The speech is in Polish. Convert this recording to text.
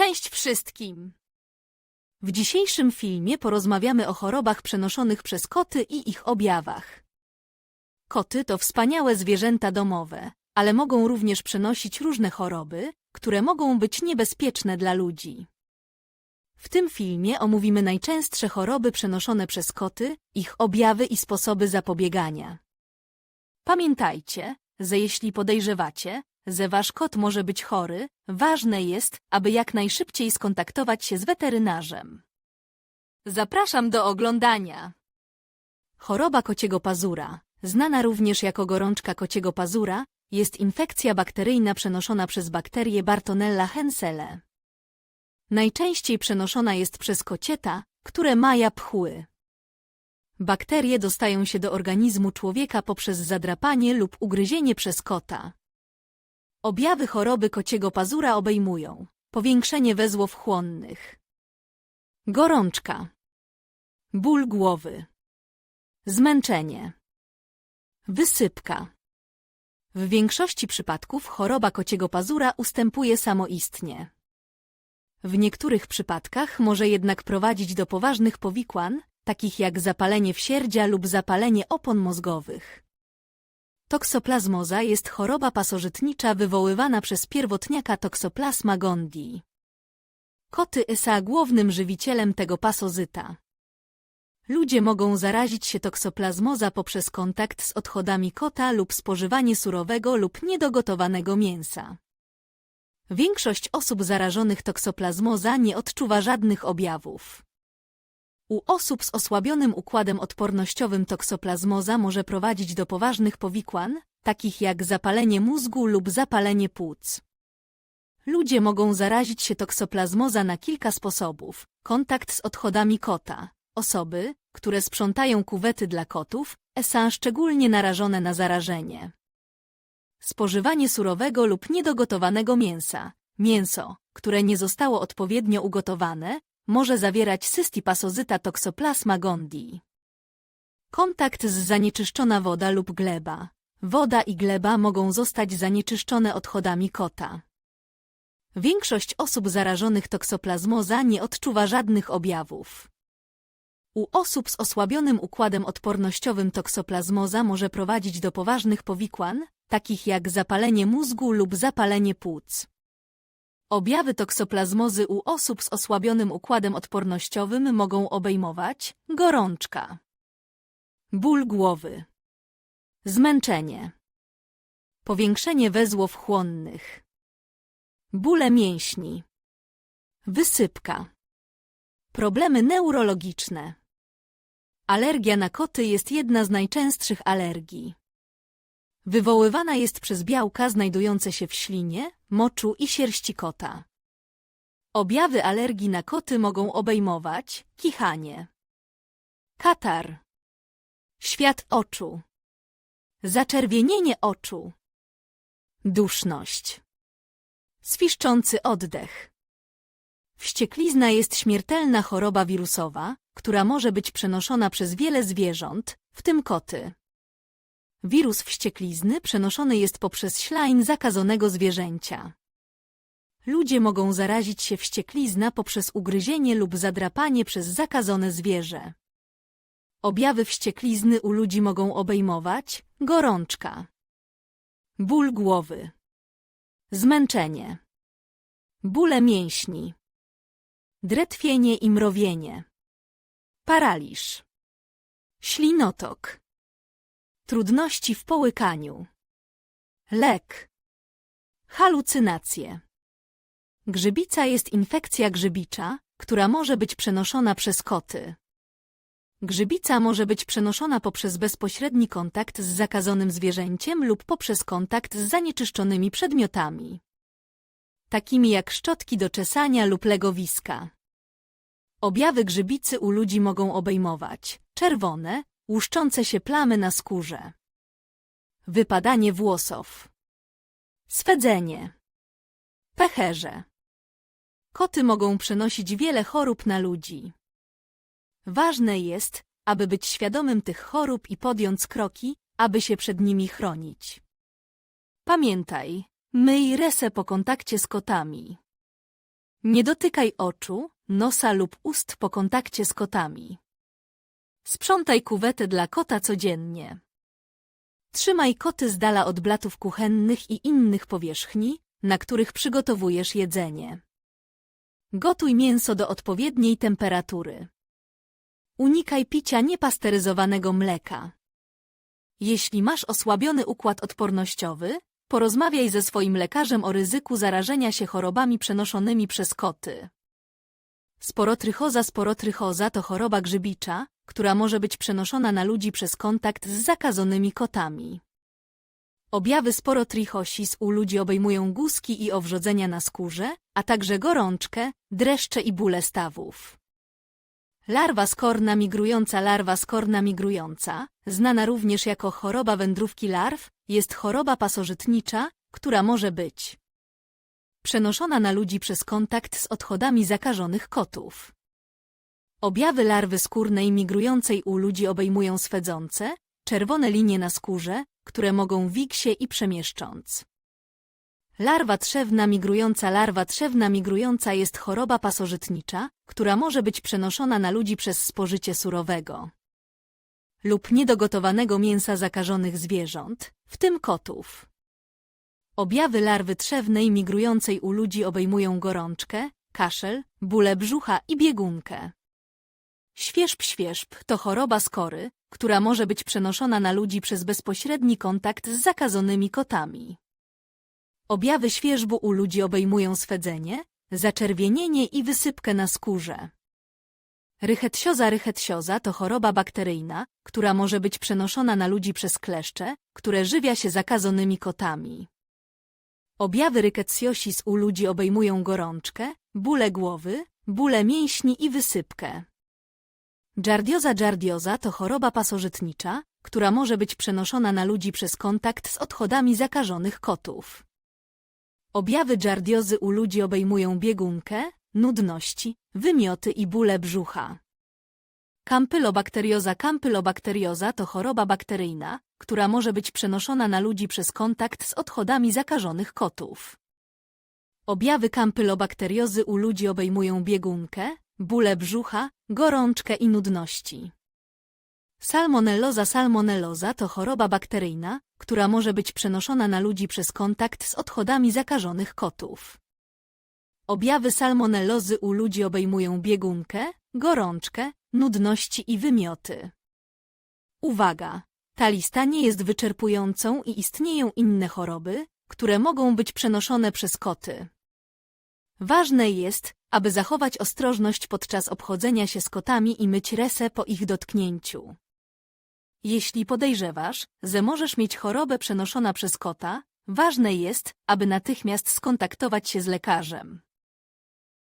Cześć wszystkim! W dzisiejszym filmie porozmawiamy o chorobach przenoszonych przez koty i ich objawach. Koty to wspaniałe zwierzęta domowe, ale mogą również przenosić różne choroby, które mogą być niebezpieczne dla ludzi. W tym filmie omówimy najczęstsze choroby przenoszone przez koty, ich objawy i sposoby zapobiegania. Pamiętajcie, że jeśli podejrzewacie, że wasz kot może być chory, ważne jest, aby jak najszybciej skontaktować się z weterynarzem. Zapraszam do oglądania. Choroba kociego pazura, znana również jako gorączka kociego pazura, jest infekcja bakteryjna przenoszona przez bakterię Bartonella hensele. Najczęściej przenoszona jest przez kocieta, które maja pchły. Bakterie dostają się do organizmu człowieka poprzez zadrapanie lub ugryzienie przez kota. Objawy choroby kociego pazura obejmują powiększenie wezłów chłonnych, gorączka, ból głowy, zmęczenie, wysypka. W większości przypadków choroba kociego pazura ustępuje samoistnie. W niektórych przypadkach może jednak prowadzić do poważnych powikłań, takich jak zapalenie wsierdzia lub zapalenie opon mózgowych. Toksoplazmoza jest choroba pasożytnicza wywoływana przez pierwotniaka Toxoplasma gondii. Koty są głównym żywicielem tego pasozyta. Ludzie mogą zarazić się toksoplazmoza poprzez kontakt z odchodami kota lub spożywanie surowego lub niedogotowanego mięsa. Większość osób zarażonych toksoplazmoza nie odczuwa żadnych objawów. U osób z osłabionym układem odpornościowym toksoplazmoza może prowadzić do poważnych powikłań, takich jak zapalenie mózgu lub zapalenie płuc. Ludzie mogą zarazić się toksoplazmoza na kilka sposobów. Kontakt z odchodami kota. Osoby, które sprzątają kuwety dla kotów, są szczególnie narażone na zarażenie. Spożywanie surowego lub niedogotowanego mięsa. Mięso, które nie zostało odpowiednio ugotowane, może zawierać cystipasozyta toxoplasma gondii. Kontakt z zanieczyszczona woda lub gleba. Woda i gleba mogą zostać zanieczyszczone odchodami kota. Większość osób zarażonych toksoplazmoza nie odczuwa żadnych objawów. U osób z osłabionym układem odpornościowym toksoplazmoza może prowadzić do poważnych powikłań, takich jak zapalenie mózgu lub zapalenie płuc. Objawy toksoplazmozy u osób z osłabionym układem odpornościowym mogą obejmować gorączka, ból głowy, zmęczenie, powiększenie wezłów chłonnych, bóle mięśni, wysypka, problemy neurologiczne. Alergia na koty jest jedna z najczęstszych alergii. Wywoływana jest przez białka znajdujące się w ślinie, moczu i sierści kota. Objawy alergii na koty mogą obejmować kichanie, katar, świat oczu, zaczerwienienie oczu, duszność, swiszczący oddech. Wścieklizna jest śmiertelna choroba wirusowa, która może być przenoszona przez wiele zwierząt, w tym koty. Wirus wścieklizny przenoszony jest poprzez ślajn zakazonego zwierzęcia. Ludzie mogą zarazić się wścieklizna poprzez ugryzienie lub zadrapanie przez zakazone zwierzę. Objawy wścieklizny u ludzi mogą obejmować gorączka, ból głowy, zmęczenie, bóle mięśni, drętwienie i mrowienie, paraliż, ślinotok. Trudności w połykaniu. Lek. Halucynacje. Grzybica jest infekcja grzybicza, która może być przenoszona przez koty. Grzybica może być przenoszona poprzez bezpośredni kontakt z zakazonym zwierzęciem lub poprzez kontakt z zanieczyszczonymi przedmiotami, takimi jak szczotki do czesania lub legowiska. Objawy grzybicy u ludzi mogą obejmować czerwone, łuszczące się plamy na skórze, wypadanie włosów, swedzenie, pecherze. Koty mogą przenosić wiele chorób na ludzi. Ważne jest, aby być świadomym tych chorób i podjąć kroki, aby się przed nimi chronić. Pamiętaj, myj resę po kontakcie z kotami. Nie dotykaj oczu, nosa lub ust po kontakcie z kotami. Sprzątaj kuwetę dla kota codziennie. Trzymaj koty z dala od blatów kuchennych i innych powierzchni, na których przygotowujesz jedzenie. Gotuj mięso do odpowiedniej temperatury. Unikaj picia niepasteryzowanego mleka. Jeśli masz osłabiony układ odpornościowy, porozmawiaj ze swoim lekarzem o ryzyku zarażenia się chorobami przenoszonymi przez koty. Sporotrychoza Sporotrychoza to choroba grzybicza, która może być przenoszona na ludzi przez kontakt z zakazonymi kotami. Objawy sporotrichosis u ludzi obejmują guzki i owrzodzenia na skórze, a także gorączkę, dreszcze i bóle stawów. Larwa skorna migrująca Larwa skorna migrująca, znana również jako choroba wędrówki larw, jest choroba pasożytnicza, która może być przenoszona na ludzi przez kontakt z odchodami zakażonych kotów. Objawy larwy skórnej migrującej u ludzi obejmują swedzące, czerwone linie na skórze, które mogą wić się i przemieszcząc. Larwa trzewna migrująca Larwa trzewna migrująca jest choroba pasożytnicza, która może być przenoszona na ludzi przez spożycie surowego lub niedogotowanego mięsa zakażonych zwierząt, w tym kotów. Objawy larwy trzewnej migrującej u ludzi obejmują gorączkę, kaszel, bóle brzucha i biegunkę. Świerzb świerzb to choroba skory, która może być przenoszona na ludzi przez bezpośredni kontakt z zakazonymi kotami. Objawy świerzbu u ludzi obejmują swedzenie, zaczerwienienie i wysypkę na skórze. Rychetsioza Rychetsioza to choroba bakteryjna, która może być przenoszona na ludzi przez kleszcze, które żywia się zakazonymi kotami. Objawy ryketsiosis u ludzi obejmują gorączkę, bóle głowy, bóle mięśni i wysypkę. Giardioza Giardioza to choroba pasożytnicza, która może być przenoszona na ludzi przez kontakt z odchodami zakażonych kotów. Objawy giardiozy u ludzi obejmują biegunkę, nudności, wymioty i bóle brzucha. Kampylobakterioza Kampylobakterioza to choroba bakteryjna, która może być przenoszona na ludzi przez kontakt z odchodami zakażonych kotów. Objawy kampylobakteriozy u ludzi obejmują biegunkę, bóle brzucha, gorączkę i nudności. Salmonelloza Salmonelloza to choroba bakteryjna, która może być przenoszona na ludzi przez kontakt z odchodami zakażonych kotów. Objawy salmonellozy u ludzi obejmują biegunkę, gorączkę, nudności i wymioty. Uwaga! Ta lista nie jest wyczerpującą i istnieją inne choroby, które mogą być przenoszone przez koty. Ważne jest, aby zachować ostrożność podczas obchodzenia się z kotami i myć resę po ich dotknięciu. Jeśli podejrzewasz, że możesz mieć chorobę przenoszona przez kota, ważne jest, aby natychmiast skontaktować się z lekarzem.